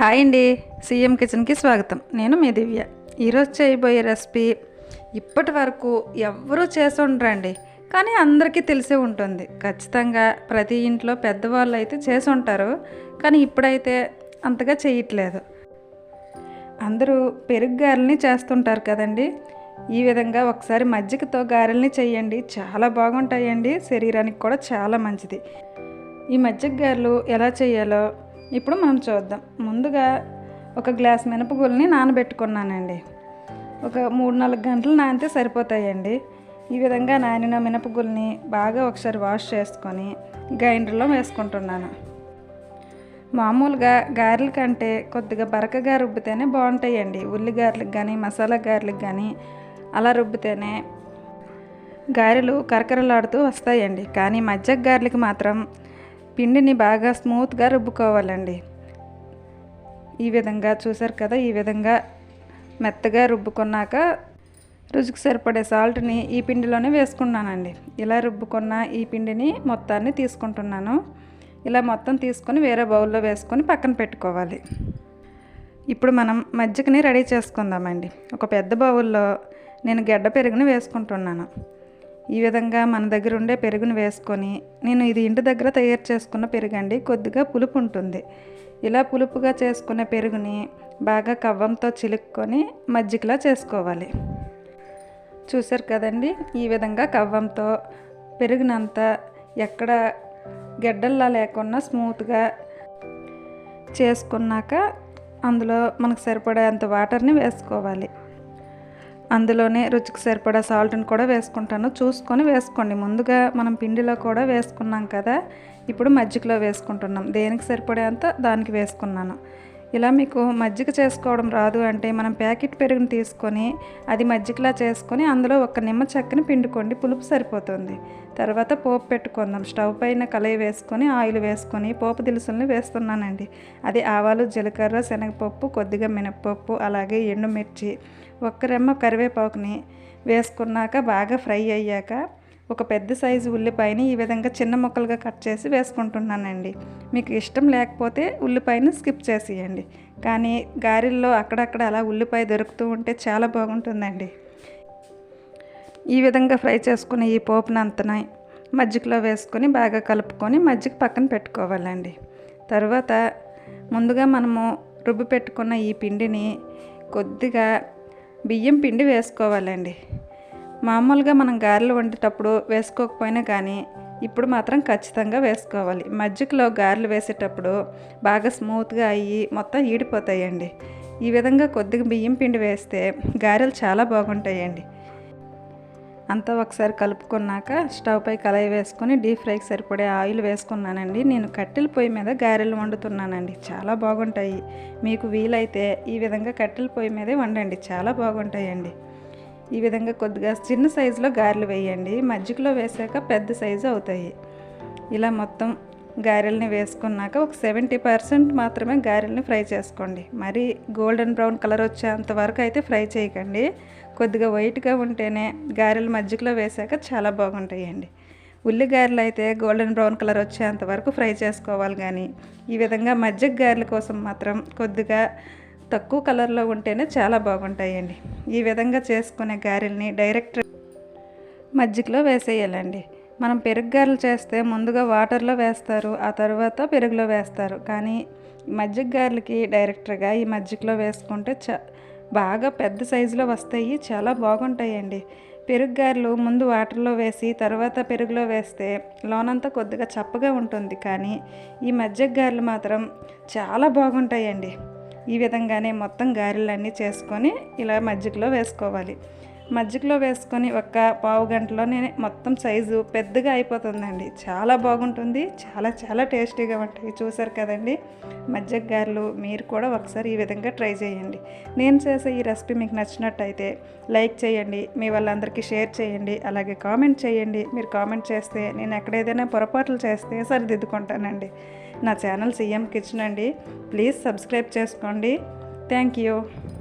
Hi అండి. CM కిచెన్కి స్వాగతం. నేను మీ దివ్య. ఈరోజు చేయబోయే రెసిపీ ఇప్పటి వరకు ఎవ్వరూ చేసి ఉండరండి కానీ అందరికీ తెలిసే ఉంటుంది. ఖచ్చితంగా ప్రతి ఇంట్లో పెద్దవాళ్ళు అయితే చేసి ఉంటారు కానీ ఇప్పుడైతే అంతగా చేయట్లేదు. అందరూ పెరుగు గారెల్ని చేస్తుంటారు కదండి. ఈ విధంగా ఒకసారి మజ్జిగతో గారెల్ని చేయండి. చాలా బాగుంటాయండి. శరీరానికి కూడా చాలా మంచిది. ఈ మజ్జిగ గారెలు ఎలా చేయాలో ఇప్పుడు మనం చూద్దాం. ముందుగా ఒక గ్లాస్ మినపగుళ్ళని నానబెట్టుకున్నానండి. ఒక మూడు నాలుగు గంటలు నానితే సరిపోతాయండి. ఈ విధంగా నానిన మినపగుళ్ళని బాగా ఒకసారి వాష్ చేసుకొని గ్రైండర్లో వేసుకుంటున్నాను. మామూలుగా గారెల కంటే కొద్దిగా బరకగా రుబ్బితేనే బాగుంటాయండి. ఉల్లి గారెలకు కానీ మసాలా గారెలకు కానీ అలా రుబ్బితేనే గారెలు కరకరలాడుతూ వస్తాయండి. కానీ మజ్జగ గారెలకి మాత్రం పిండిని బాగా స్మూత్గా రుబ్బుకోవాలండి. ఈ విధంగా చూసారు కదా ఈ విధంగా మెత్తగా రుబ్బుకున్నాక రుచికి సరిపడే సాల్ట్ని ఈ పిండిలోనే వేసుకున్నానండి. ఇలా రుబ్బుకున్న ఈ పిండిని మొత్తాన్ని తీసుకుంటున్నాను. ఇలా మొత్తం తీసుకొని వేరే బౌల్లో వేసుకొని పక్కన పెట్టుకోవాలి. ఇప్పుడు మనం మజ్జిగని రెడీ చేసుకుందామండి. ఒక పెద్ద బౌల్లో నేను గడ్డ పెరుగుని వేసుకుంటున్నాను. ఈ విధంగా మన దగ్గర ఉండే పెరుగును వేసుకొని నేను ఇది ఇంటి దగ్గర తయారు చేసుకున్న పెరుగు అండి కొద్దిగా పులుపు ఉంటుంది. ఇలా పులుపుగా చేసుకునే పెరుగుని బాగా కవ్వంతో చిలుక్కొని మజ్జిగలా చేసుకోవాలి. చూసారు కదండి? ఈ విధంగా కవ్వంతో పెరుగునంతా ఎక్కడ గెడ్డల్లా లేకుండా స్మూత్గా చేసుకున్నాక అందులో మనకు సరిపడేంత వాటర్ని వేసుకోవాలి. అందులోనే రుచికి సరిపడా సాల్ట్ని కూడా వేసుకుంటాను. చూసుకొని వేసుకోండి. ముందుగా మనం పిండిలో కూడా వేసుకున్నాం కదా ఇప్పుడు మజ్జిగలో వేసుకుంటున్నాం. దేనికి సరిపడేంత దానికి వేసుకున్నాను. ఇలా మీకు మజ్జిగ చేసుకోవడం రాదు అంటే మనం ప్యాకెట్ పెరుగుని తీసుకొని అది మజ్జిగలా చేసుకొని అందులో ఒక నిమ్మ చెక్కని పిండుకోండి పులుపు సరిపోతుంది. తర్వాత పోపు పెట్టుకుందాం. స్టవ్ పైన కలయి వేసుకొని ఆయిల్ వేసుకొని పోపు దినుసుల్ని వేస్తున్నానండి. అది ఆవాలు జీలకర్ర శనగపప్పు కొద్దిగా మినప్పప్పు అలాగే ఎండుమిర్చి ఒక్క రెమ్మ కరివేపాకుని వేసుకున్నాక బాగా ఫ్రై అయ్యాక ఒక పెద్ద సైజు ఉల్లిపాయని ఈ విధంగా చిన్న ముక్కలుగా కట్ చేసి వేసుకుంటున్నానండి. మీకు ఇష్టం లేకపోతే ఉల్లిపాయని స్కిప్ చేసేయండి. కానీ గారెల్లో అక్కడక్కడ అలా ఉల్లిపాయ దొరుకుతూ ఉంటే చాలా బాగుంటుందండి. ఈ విధంగా ఫ్రై చేసుకుని ఈ పోపునంతన మజ్జిగలో వేసుకొని బాగా కలుపుకొని మజ్జిగ పక్కన పెట్టుకోవాలండి. తర్వాత ముందుగా మనము రుబ్బి పెట్టుకున్న ఈ పిండిని కొద్దిగా బియ్యం పిండి వేసుకోవాలండి. మామూలుగా మనం గారెలు వండేటప్పుడు వేసుకోకపోయినా కానీ ఇప్పుడు మాత్రం ఖచ్చితంగా వేసుకోవాలి. మజ్జిగలో గారెలు వేసేటప్పుడు బాగా స్మూత్గా అయ్యి మొత్తం ఈడిపోతాయండి. ఈ విధంగా కొద్దిగా బియ్యం పిండి వేస్తే గారెలు చాలా బాగుంటాయండి. అంతా ఒకసారి కలుపుకున్నాక స్టవ్ పై కళాయి వేసుకొని డీప్ ఫ్రైకి సరిపడే ఆయిల్ వేసుకున్నానండి. నేను కట్టెల పొయ్యి మీద గారెలు వండుతున్నానండి. చాలా బాగుంటాయి. మీకు వీలైతే ఈ విధంగా కట్టెల పొయ్యి మీదే వండండి. చాలా బాగుంటాయండి. ఈ విధంగా కొద్దిగా చిన్న సైజులో గారెలు వేయండి. మజ్జిగలో వేసాక పెద్ద సైజు అవుతాయి. ఇలా మొత్తం గారెల్ని వేసుకున్నాక ఒక సెవెంటీ పర్సెంట్ మాత్రమే గారెల్ని ఫ్రై చేసుకోండి. మరి గోల్డెన్ బ్రౌన్ కలర్ వచ్చేంత వరకు అయితే ఫ్రై చేయకండి. కొద్దిగా వైట్గా ఉంటేనే గారెలు మజ్జిగలో వేసాక చాలా బాగుంటాయండి. ఉల్లి గారెలు అయితే గోల్డెన్ బ్రౌన్ కలర్ వచ్చేంత వరకు ఫ్రై చేసుకోవాలి కానీ ఈ విధంగా మజ్జిగ గారెల కోసం మాత్రం కొద్దిగా తక్కువ కలర్లో ఉంటేనే చాలా బాగుంటాయండి. ఈ విధంగా చేసుకునే గారెల్ని డైరెక్ట్ మజ్జిగలో వేసేయాలండి. మనం పెరుగు గారెలు చేస్తే ముందుగా వాటర్లో వేస్తారు ఆ తర్వాత పెరుగులో వేస్తారు. కానీ మజ్జిగ గారెలకి డైరెక్ట్గా ఈ మజ్జిగలో వేసుకుంటే చ బాగా పెద్ద సైజులో వస్తాయి చాలా బాగుంటాయండి. పెరుగు గారెలు ముందు వాటర్లో వేసి తర్వాత పెరుగులో వేస్తే లోనంతా కొద్దిగా చప్పగా ఉంటుంది. కానీ ఈ మజ్జిగ గారెలు మాత్రం చాలా బాగుంటాయండి. ఈ విధంగానే మొత్తం గారెలన్నీ చేసుకొని ఇలా మజ్జిగలో వేసుకోవాలి. మజ్జిగలో వేసుకొని ఒక పావు గంటలోనే మొత్తం సైజు పెద్దగా అయిపోతుందండి. చాలా బాగుంటుంది. చాలా చాలా టేస్టీగా ఉంటాయి. చూసారు కదండి? మజ్జిగ గారెలు మీరు కూడా ఒకసారి ఈ విధంగా ట్రై చేయండి. నేను చేసే ఈ రెసిపీ మీకు నచ్చినట్టయితే లైక్ చేయండి. మీ వాళ్ళందరికీ షేర్ చేయండి. అలాగే కామెంట్ చేయండి. మీరు కామెంట్ చేస్తే నేను ఎక్కడ ఏదైనా పొరపాట్లు చేస్తే సరిదిద్దుకుంటానండి. నా ఛానల్ సీఎం కిచెన్ అండి. ప్లీజ్ సబ్స్క్రైబ్ చేసుకోండి. Thank you.